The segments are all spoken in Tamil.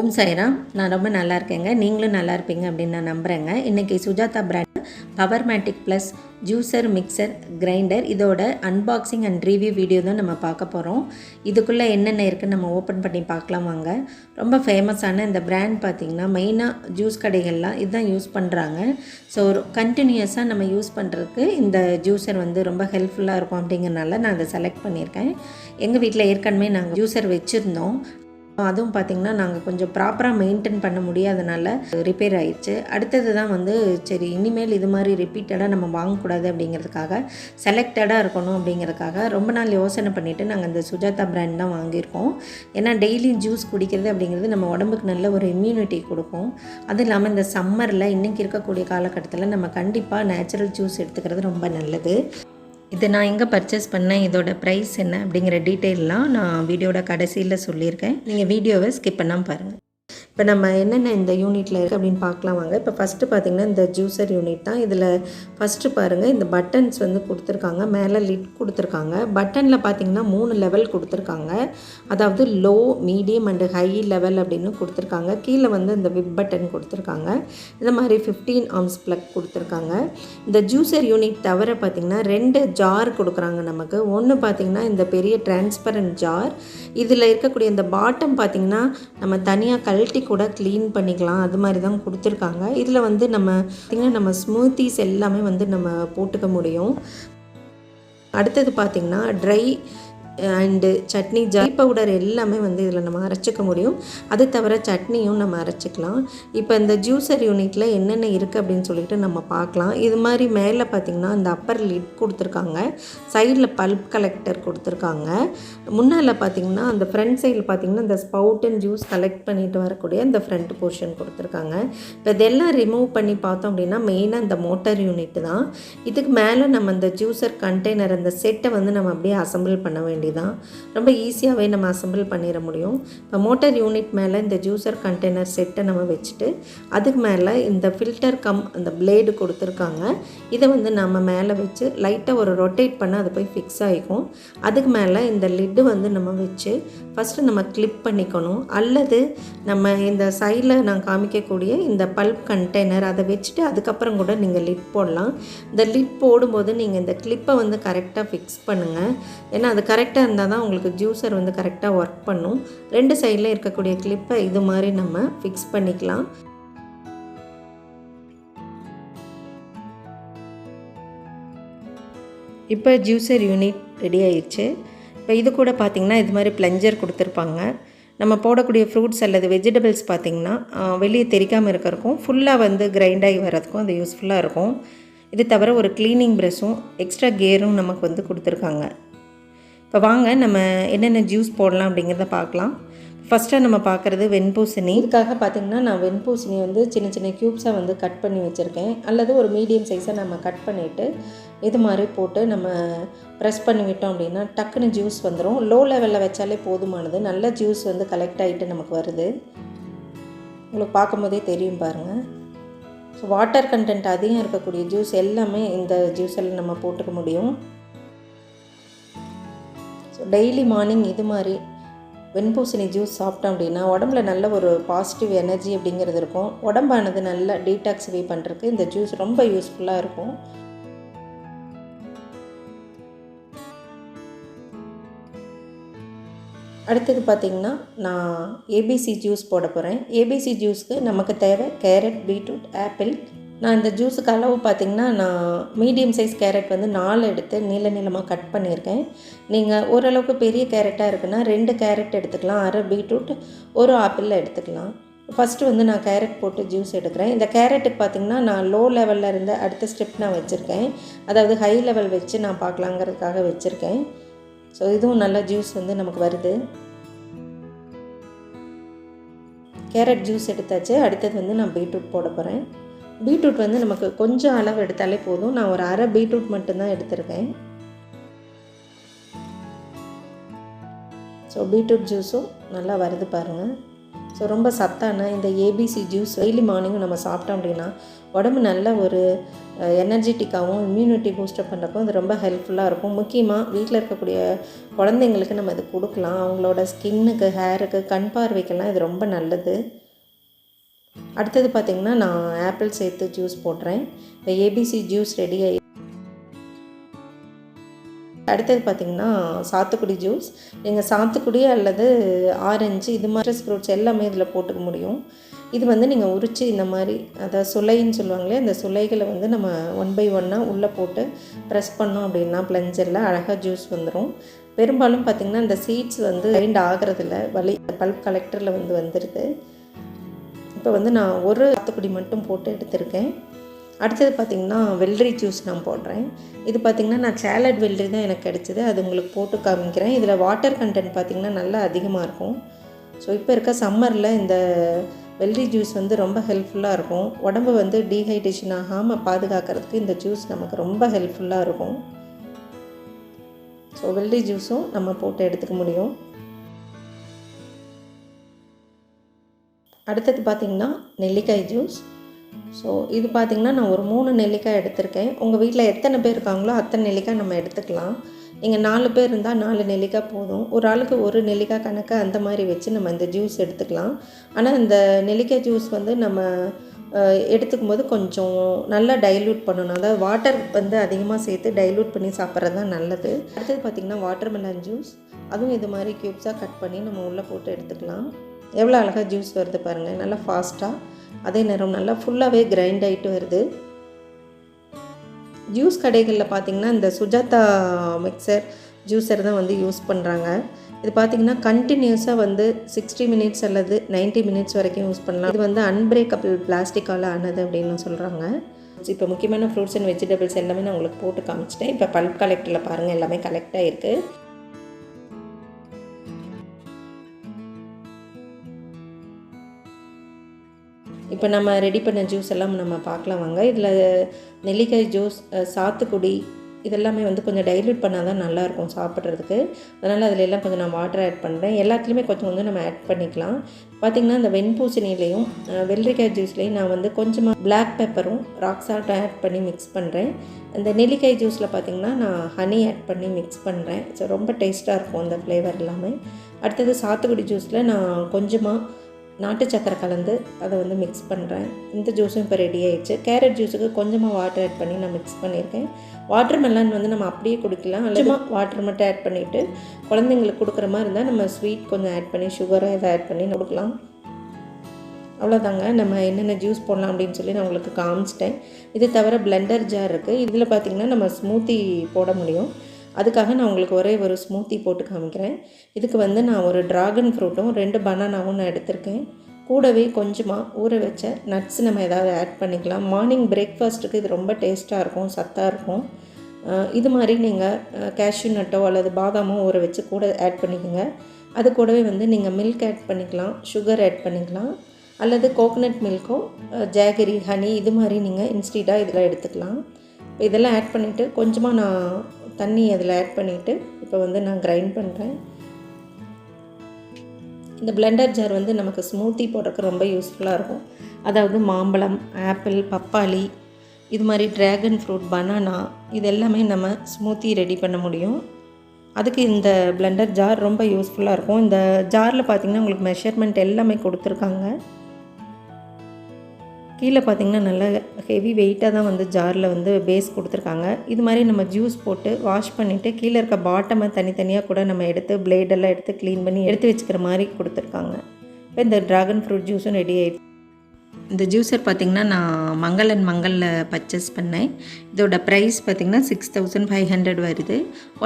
ஓம் சாய்ராம். நான் ரொம்ப நல்லா இருக்கேங்க. நீங்களும் நல்லா இருப்பீங்க அப்படின்னு நான் நம்புகிறேங்க இன்றைக்கி Sujata brand Powermatic plus juicer mixer grinder இதோட அன்பாக்சிங் அண்ட் ரிவ்யூ வீடியோ தான் நம்ம பார்க்க போகிறோம் இதுக்குள்ளே என்னென்ன இருக்குன்னு நம்ம ஓப்பன் பண்ணி பார்க்கலாம் வாங்க. ரொம்ப ஃபேமஸான இந்த பிராண்ட் பார்த்திங்கன்னா மெயினாக ஜூஸ் கடைகள்லாம் இதுதான் யூஸ் பண்ணுறாங்க ஸோ கண்டினியூஸாக நம்ம யூஸ் பண்ணுறதுக்கு இந்த ஜூஸர் வந்து ரொம்ப ஹெல்ப்ஃபுல்லாக இருக்கும் அப்படிங்கிறனால நான் அதை செலக்ட் பண்ணியிருக்கேன். எங்கள் வீட்டில் ஏற்கனவே நாங்கள் ஜூஸர் வச்சுருந்தோம். அதுவும் பார்த்திங்கன்னா நாங்கள் கொஞ்சம் ப்ராப்பராக மெயின்டைன் பண்ண முடியாதனால ரிப்பேர் ஆயிடுச்சு. அடுத்தது தான் வந்து சரி இனிமேல் இது மாதிரி ரிப்பீட்டடாக நம்ம வாங்கக்கூடாது அப்படிங்கிறதுக்காக செலக்டடாக இருக்கணும் அப்படிங்கிறதுக்காக ரொம்ப நாள் யோசனை பண்ணிவிட்டு நாங்கள் இந்த சுஜாதா பிராண்ட் தான் வாங்கியிருக்கோம். ஏன்னா டெய்லி ஜூஸ் குடிக்கிறது அப்படிங்கிறது நம்ம உடம்புக்கு நல்ல ஒரு இம்யூனிட்டி கொடுக்கும். அதுவும் இல்லாமல் இந்த சம்மரில் இன்றைக்கி இருக்கக்கூடிய காலகட்டத்தில் நம்ம கண்டிப்பாக நேச்சுரல் ஜூஸ் எடுத்துக்கிறது ரொம்ப நல்லது. இது நான் எங்கே பர்ச்சேஸ் பண்ணேன் இதோட ப்ரைஸ் என்ன அப்படிங்கிற டீட்டெயிலெலாம் நான் வீடியோட கடைசியில் சொல்லியிருக்கேன். நீங்கள் வீடியோவை ஸ்கிப் பண்ணாமல் பாருங்கள் இப்போ நம்ம என்னென்ன இந்த யூனிட்டில் இருக்குது அப்படின்னு பார்க்கலாம் வாங்க. இப்போ ஃபஸ்ட்டு பார்த்திங்கன்னா இந்த ஜூஸர் யூனிட் தான். இதில் ஃபஸ்ட்டு பாருங்கள் இந்த பட்டன்ஸ் வந்து கொடுத்துருக்காங்க. மேலே லிட் கொடுத்துருக்காங்க. பட்டனில் பார்த்திங்கன்னா மூணு லெவல் கொடுத்துருக்காங்க. அதாவது low medium and high level அப்படின்னு கொடுத்துருக்காங்க. கீழே வந்து இந்த விப் பட்டன் கொடுத்துருக்காங்க. இந்த மாதிரி ஃபிஃப்டீன் ஆர்ம்ஸ் ப்ளக் கொடுத்துருக்காங்க. இந்த ஜூஸர் யூனிட் தவிர பார்த்திங்கன்னா ரெண்டு ஜார் கொடுக்குறாங்க நமக்கு. ஒன்று பார்த்திங்கன்னா இந்த பெரிய டிரான்ஸ்பரண்ட் ஜார் இதில் இருக்கக்கூடிய இந்த பாட்டம் பார்த்திங்கன்னா நம்ம தனியாக கழட்டி கூட க்ளீன் பண்ணிக்கலாம் அது மாதிரி தான் கொடுத்துருக்காங்க. இதில் வந்து நம்ம பார்த்திங்கன்னா நம்ம ஸ்மூத்திஸ் எல்லாமே வந்து நம்ம போட்டுக்க முடியும். அடுத்தது பார்த்திங்கன்னா dry and chutney jar powder எல்லாமே வந்து இதில் நம்ம அரைச்சிக்க முடியும். அது தவிர சட்னியும் நம்ம அரைச்சிக்கலாம். இப்போ இந்த ஜூஸர் யூனிட்டில் என்னென்ன இருக்குது அப்படின்னு சொல்லிட்டு நம்ம பார்க்கலாம். இது மாதிரி மேலே பார்த்திங்கன்னா இந்த அப்பர் லிட் கொடுத்துருக்காங்க. சைடில் பல்ப் கலெக்டர் கொடுத்துருக்காங்க. முன்னால் பார்த்திங்கன்னா அந்த ஃப்ரண்ட் சைடில் பார்த்திங்கன்னா இந்த ஸ்பவுட் அண்ட் ஜூஸ் கலெக்ட் பண்ணிட்டு வரக்கூடிய இந்த ஃப்ரண்ட் போர்ஷன் கொடுத்துருக்காங்க. இப்போ இதெல்லாம் ரிமூவ் பண்ணி பார்த்தோம் அப்படின்னா மெயினாக இந்த மோட்டர் யூனிட் தான். இதுக்கு மேலே நம்ம இந்த ஜூஸர் கண்டெய்னர் அந்த செட்டை வந்து நம்ம அப்படியே அசம்பிள் பண்ண வேண்டிதான். ரொம்ப ஈஸியாகவே நம்ம அசம்பிள் பண்ணிட முடியும். இப்போ மோட்டர் யூனிட் மேலே இந்த ஜூஸர் கண்டெய்னர் செட்டை நம்ம வச்சுட்டு அதுக்கு மேலே இந்த ஃபில்டர் கம் அந்த பிளேடு கொடுத்துருக்காங்க. இதை வந்து நம்ம மேலே வச்சு லைட்டாக ஒரு ரொட்டேட் பண்ண அது போய் ஃபிக்ஸ் ஆகிக்கும் அதுக்கு மேலே இந்த லிட்டு வந்து நம்ம வச்சு ஃபஸ்ட்டு நம்ம கிளிப் பண்ணிக்கணும். அல்லது நம்ம இந்த சைடில் நான் காமிக்கக்கூடிய இந்த பல்ப் கண்டெய்னர் அதை வச்சுட்டு அதுக்கப்புறம் கூட நீங்கள் லிட் போடலாம். இந்த லிட் போடும்போது நீங்கள் இந்த கிளிப்பை வந்து கரெக்டாக ஃபிக்ஸ் பண்ணுங்கள் ஏன்னா அது கரெக்ட் கரெக்டாக இருந்தால் தான் உங்களுக்கு ஜூஸர் வந்து கரெக்டாக ஒர்க் பண்ணும். ரெண்டு சைடில் இருக்கக்கூடிய கிளிப்பை இது மாதிரி நம்ம ஃபிக்ஸ் பண்ணிக்கலாம். இப்போ ஜூஸர் யூனிட் ரெடி ஆயிடுச்சு இப்போ இது கூட பார்த்திங்கன்னா இது மாதிரி பிளஞ்சர் கொடுத்துருப்பாங்க. நம்ம போடக்கூடிய ஃப்ரூட்ஸ் அல்லது வெஜிடபிள்ஸ் பார்த்திங்கன்னா வெளியே தெரிக்காமல் இருக்கிறதுக்கும் ஃபுல்லாக வந்து கிரைண்ட் ஆகி வர்றதுக்கும் அது யூஸ்ஃபுல்லாக இருக்கும். இது தவிர ஒரு க்ளீனிங் ப்ரெஷ்ஷும் எக்ஸ்ட்ரா கேரும் நமக்கு வந்து கொடுத்துருக்காங்க. இப்போ வாங்க நம்ம என்னென்ன ஜூஸ் போடலாம் அப்படிங்கிறத பார்க்கலாம். ஃபஸ்ட்டாக நம்ம பார்க்குறது வெண்பூசணி. இதுக்காக பார்த்திங்கன்னா நான் வெண்பூசணி வந்து சின்ன சின்ன க்யூப்ஸாக வந்து கட் பண்ணி வச்சுருக்கேன். அல்லது ஒரு மீடியம் சைஸை நம்ம கட் பண்ணிவிட்டு இது மாதிரி போட்டு நம்ம ப்ரெஸ் பண்ணிவிட்டோம் அப்படின்னா டக்குன்னு ஜூஸ் வந்துடும் லோ லெவலில் வச்சாலே போதுமானது. நல்ல ஜூஸ் வந்து கலெக்ட் ஆகிட்டு நமக்கு வருது. உங்களுக்கு பார்க்கும்போதே தெரியும் பாருங்கள் ஸோ வாட்டர் கண்டென்ட் அதிகம் இருக்கக்கூடிய ஜூஸ் எல்லாமே இந்த ஜூஸில் நம்ம போட்டுக்க முடியும். டெய்லி மார்னிங் இது மாதிரி வெண்பூசணி ஜூஸ் சாப்பிட்டோம் அப்படின்னா உடம்புல நல்ல ஒரு பாசிட்டிவ் எனர்ஜி அப்படிங்கிறது இருக்கும். உடம்பானது நல்லா டீடாக்ஸிஃபை பண்ணுறதுக்கு இந்த ஜூஸ் ரொம்ப யூஸ்ஃபுல்லாக இருக்கும். அடுத்தது பார்த்திங்கன்னா நான் ஏபிசி ஜூஸ் போட போகிறேன் ஏபிசி ஜூஸ்க்கு நமக்கு தேவை கேரட் பீட்ரூட் ஆப்பிள் நான் இந்த ஜூஸுக்கு அளவு பார்த்திங்கன்னா நான் மீடியம் சைஸ் கேரட் வந்து நாலு எடுத்து நீள நீளமாக கட் பண்ணியிருக்கேன். நீங்கள் ஓரளவுக்கு பெரிய கேரட்டாக இருக்குன்னா ரெண்டு கேரட் எடுத்துக்கலாம். அரை பீட்ரூட் ஒரு ஆப்பிளில் எடுத்துக்கலாம். ஃபஸ்ட்டு வந்து நான் கேரட் போட்டு ஜூஸ் எடுக்கிறேன். இந்த கேரட்டுக்கு பார்த்திங்கன்னா நான் லோ லெவலில் இருந்த அடுத்த ஸ்டெப் நான் வச்சுருக்கேன். அதாவது ஹை லெவல் வச்சு நான் பார்க்கலாங்கிறதுக்காக வச்சுருக்கேன். ஸோ இதுவும் நல்ல ஜூஸ் வந்து நமக்கு வருது. கேரட் ஜூஸ் எடுத்தாச்சு. அடுத்தது வந்து நான் பீட்ரூட் போட போகிறேன் பீட்ரூட் வந்து நமக்கு கொஞ்சம் அளவு எடுத்தாலே போதும். நான் ஒரு அரை பீட்ரூட் மட்டும்தான் எடுத்திருக்கேன். ஸோ பீட்ரூட் ஜூஸும் நல்லா வருது பாருங்கள் ஸோ ரொம்ப சத்தான இந்த ஏபிசி ஜூஸ் டெய்லி மார்னிங்கும் நம்ம சாப்பிட்டோம் அப்படின்னா உடம்பு நல்ல ஒரு எனர்ஜெட்டிக்காகவும் இம்யூனிட்டி பூஸ்டப் பண்ணுறப்போ இது ரொம்ப ஹெல்ப்ஃபுல்லாக இருக்கும். முக்கியமாக வீட்டில் இருக்கக்கூடிய குழந்தைங்களுக்கு நம்ம இது கொடுக்கலாம். அவங்களோட ஸ்கின்னுக்கு ஹேருக்கு கண் பார்வைக்கெல்லாம் இது ரொம்ப நல்லது. அடுத்தது பார்த்திங்கன்னா நான் ஆப்பிள் சேர்த்து ஜூஸ் போடுறேன் இந்த ஏபிசி ஜூஸ் ரெடி ஆகி அடுத்தது பார்த்திங்கன்னா சாத்துக்குடி ஜூஸ். நீங்கள் சாத்துக்குடி அல்லது ஆரஞ்சு இது மாதிரி ஃப்ரூட்ஸ் எல்லாமே இதில் போட்டுக்க முடியும். இது வந்து நீங்கள் உரித்து இந்த மாதிரி அதாவது சுலைன்னு சொல்லுவாங்களே அந்த சுலைகளை வந்து நம்ம ஒன் பை ஒன்னாக உள்ளே போட்டு ப்ரெஸ் பண்ணோம் அப்படின்னா பிளஞ்சரில் அழகாக ஜூஸ் வந்துடும் பெரும்பாலும் பார்த்திங்கன்னா இந்த சீட்ஸ் வந்து கிரைண்ட் ஆகிறதில்ல. வலி பல்ப் கலெக்டரில் வந்து வந்துடுது இப்போ வந்து நான் ஒரு சாத்துக்குடி மட்டும் போட்டு எடுத்திருக்கேன். அடுத்தது பார்த்திங்கன்னா வெள்ளரி ஜூஸ் நான் போடுறேன். இது பார்த்திங்கன்னா நான் சேலட் வெள்ளரி தான் எனக்கு கிடச்சிது. அது உங்களுக்கு போட்டு காமிக்கிறேன். இதில் வாட்டர் கண்டென்ட் பார்த்திங்கன்னா நல்லா அதிகமாக இருக்கும். ஸோ இப்போ இருக்க சம்மரில் இந்த வெள்ளரி ஜூஸ் வந்து ரொம்ப ஹெல்ப்ஃபுல்லாக இருக்கும். உடம்பு வந்து டீஹைட்ரேஷன் ஆகாமல் பாதுகாக்கிறதுக்கு இந்த ஜூஸ் நமக்கு ரொம்ப ஹெல்ப்ஃபுல்லாக இருக்கும். ஸோ வெள்ளரி ஜூஸும் நம்ம போட்டு எடுத்துக்க முடியும். அடுத்தது பார்த்திங்கன்னா நெல்லிக்காய் ஜூஸ். ஸோ இது பார்த்திங்கன்னா நான் ஒரு மூணு நெல்லிக்காய் எடுத்திருக்கேன். உங்கள் வீட்டில் எத்தனை பேர் இருக்காங்களோ அத்தனை நெல்லிக்காய் நம்ம எடுத்துக்கலாம். இங்கே நாலு பேர் இருந்தால் நாலு நெல்லிக்காய் போதும். ஒரு ஆளுக்கு ஒரு நெல்லிக்காய் கணக்கு அந்த மாதிரி வச்சு நம்ம இந்த ஜூஸ் எடுத்துக்கலாம். ஆனால் இந்த நெல்லிக்காய் ஜூஸ் வந்து நம்ம எடுத்துக்கும் போது கொஞ்சம் நல்லா டைல்யூட் பண்ணணும். அதாவது வாட்டர் வந்து அதிகமாக சேர்த்து டைல்யூட் பண்ணி சாப்பிட்றது தான் நல்லது. அடுத்தது பார்த்திங்கன்னா வாட்டர் மெலன் ஜூஸ் அதுவும் இது மாதிரி க்யூப்ஸாக கட் பண்ணி நம்ம உள்ளே போட்டு எடுத்துக்கலாம். எவ்வளோ அழகாக ஜூஸ் வருது பாருங்கள் நல்லா ஃபாஸ்ட்டாக அதே நேரம் நல்லா ஃபுல்லாகவே கிரைண்ட் ஆகிட்டு வருது. ஜூஸ் கடைகளில் பார்த்திங்கன்னா இந்த சுஜாதா மிக்சர் ஜூஸர் தான் வந்து யூஸ் பண்ணுறாங்க இது பார்த்திங்கன்னா கண்டினியூஸாக வந்து சிக்ஸ்டி மினிட்ஸ் அல்லது நைன்ட்டி மினிட்ஸ் வரைக்கும் யூஸ் பண்ணலாம். இது வந்து அன்பிரேக்கபிள் பிளாஸ்டிக்கால் ஆனது அப்படின்னு சொல்கிறாங்க இப்போ முக்கியமான ஃப்ரூட்ஸ் அண்ட் வெஜிடபிள்ஸ் எல்லாமே நான் உங்களுக்கு போட்டு காமிச்சிட்டேன். இப்போ பல்ப் கலெக்டரில் பாருங்கள் எல்லாமே கலெக்ட் ஆகிருக்கு இப்போ நம்ம ரெடி பண்ண ஜூஸ் எல்லாம் நம்ம பார்க்கலாம் வாங்க. இதில் நெல்லிக்காய் ஜூஸ் சாத்துக்குடி இதெல்லாமே வந்து கொஞ்சம் டைல்யூட் பண்ணால் தான் நல்லாயிருக்கும் சாப்பிட்றதுக்கு. அதனால் அதில் எல்லாம் கொஞ்சம் நான் வாட்டர் ஆட் பண்ணுறேன். எல்லாத்துலேயுமே கொஞ்சம் கொஞ்சம் நம்ம ஆட் பண்ணிக்கலாம். பார்த்திங்கன்னா இந்த வெண்பூசணிலையும் வெள்ளரிக்காய் ஜூஸ்லேயும் நான் வந்து கொஞ்சமாக பிளாக் பெப்பரும் ராக் சால்ட்டும் ஆட் பண்ணி மிக்ஸ் பண்ணுறேன். இந்த நெல்லிக்காய் ஜூஸில் பார்த்திங்கன்னா நான் ஹனி ஆட் பண்ணி மிக்ஸ் பண்ணுறேன். ஸோ ரொம்ப டேஸ்ட்டாக இருக்கும் அந்த ஃப்ளேவர் எல்லாமே. அடுத்தது சாத்துக்குடி ஜூஸில் நான் கொஞ்சமாக நாட்டு சக்கரை கலந்து அதை வந்து மிக்ஸ் பண்ணுறேன் இந்த ஜூஸும் இப்போ ரெடி ஆயிடுச்சு. கேரட் ஜூஸுக்கு கொஞ்சமாக வாட்டர் ஆட் பண்ணி நான் மிக்ஸ் பண்ணியிருக்கேன். வாட்டர் மெலன் வந்து நம்ம அப்படியே குடிக்கலாம். அல்லது வாட்டர் மட்டும் ஆட் பண்ணிவிட்டு குழந்தைங்களுக்கு கொடுக்குற மாதிரி இருந்தால் நம்ம ஸ்வீட் கொஞ்சம் ஆட் பண்ணி சுகரை இதை ஆட் பண்ணி கொடுக்கலாம். அவ்வளோதாங்க நம்ம என்னென்ன ஜூஸ் போடலாம் அப்படின்னு சொல்லி நான் உங்களுக்கு காமிச்சிட்டேன். இது தவிர பிளெண்டர் ஜார் இருக்குது இதில் பார்த்திங்கன்னா நம்ம ஸ்மூத்தி போட முடியும். அதுக்காக நான் உங்களுக்கு ஒரே ஒரு ஸ்மூத்தி போட்டு காமிக்கிறேன். இதுக்கு வந்து நான் ஒரு ட்ராகன் ஃப்ரூட்டும் ரெண்டு பனானாவும் நான் எடுத்திருக்கேன். கூடவே கொஞ்சமாக ஊற வச்ச நட்ஸ் நம்ம ஏதாவது ஆட் பண்ணிக்கலாம். மார்னிங் பிரேக்ஃபாஸ்ட்டுக்கு இது ரொம்ப டேஸ்ட்டாக இருக்கும் சத்தாக இருக்கும். இது மாதிரி நீங்கள் கேஷ்யூ நட்டோ அல்லது பாதாமோ ஊற வச்சு கூட ஆட் பண்ணிக்கோங்க. அது கூடவே வந்து நீங்கள் மில்க் ஆட் பண்ணிக்கலாம் சுகர் ஆட் பண்ணிக்கலாம். அல்லது கோகனட் மில்க்கோ ஜாகரி ஹனி இது மாதிரி நீங்கள் இன்ஸ்டீட்டாக இதில் எடுத்துக்கலாம். இதெல்லாம் ஆட் பண்ணிவிட்டு கொஞ்சமாக நான் தண்ணி அதில் ஆட் பண்ணிவிட்டு இப்போ வந்து நான் கிரைண்ட் பண்ணுறேன் இந்த பிளெண்டர் ஜார் வந்து நமக்கு ஸ்மூத்தி போடுறதுக்கு ரொம்ப யூஸ்ஃபுல்லாக இருக்கும். அதாவது மாம்பழம் ஆப்பிள் பப்பாளி இது மாதிரி ட்ராகன் ஃப்ரூட் பனானா இது எல்லாமே நம்ம ஸ்மூத்தி ரெடி பண்ண முடியும். அதுக்கு இந்த பிளெண்டர் ஜார் ரொம்ப யூஸ்ஃபுல்லாக இருக்கும். இந்த ஜாரில் பார்த்திங்கன்னா உங்களுக்கு மெஷர்மெண்ட் எல்லாமே கொடுத்துருக்காங்க. கீழே பார்த்திங்கன்னா நல்லா ஹெவி வெயிட்டாக தான் வந்து ஜாரில் வந்து பேஸ் கொடுத்துருக்காங்க. இது மாதிரி நம்ம ஜூஸ் போட்டு வாஷ் பண்ணிவிட்டு கீழே இருக்க பாட்டமை தனித்தனியாக கூட நம்ம எடுத்து பிளேடெல்லாம் எடுத்து க்ளீன் பண்ணி எடுத்து வச்சுக்கிற மாதிரி கொடுத்துருக்காங்க. இப்போ இந்த ட்ராகன் ஃப்ரூட் ஜூஸும் ரெடி ஆகிடுச்சு இந்த ஜூஸர் பார்த்திங்கன்னா நான் மங்கள் அண்ட் மங்களில் பர்ச்சேஸ் பண்ணேன். இதோட ப்ரைஸ் பார்த்திங்கன்னா சிக்ஸ் தௌசண்ட் ஃபைவ் ஹண்ட்ரட் வருது.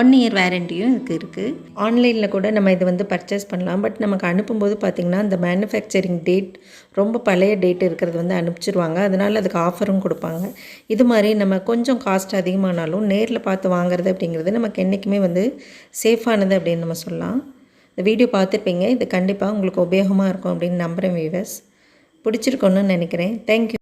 ஒன் இயர் வேரண்டியும் இதுக்கு இருக்குது ஆன்லைனில் கூட நம்ம இது வந்து பர்ச்சேஸ் பண்ணலாம். பட் நமக்கு அனுப்பும்போது பார்த்திங்கன்னா இந்த மேனுஃபேக்சரிங் டேட் ரொம்ப பழைய டேட் இருக்கிறது வந்து அனுப்பிச்சிருவாங்க. அதனால் அதுக்கு ஆஃபரும் கொடுப்பாங்க. இது மாதிரி நம்ம கொஞ்சம் காஸ்ட் அதிகமானாலும் நேரில் பார்த்து வாங்குறது அப்படிங்கிறது நமக்கு என்றைக்குமே வந்து சேஃபானது அப்படின்னு நம்ம சொல்லலாம். இந்த வீடியோ பார்த்துருப்பீங்க. இது கண்டிப்பாக உங்களுக்கு உபயோகமாக இருக்கும் அப்படின்னு நம்புகிறேன் வீவர்ஸ் பிடிச்சிருக்கோன்னு நினைக்கிறேன். தேங்க்யூ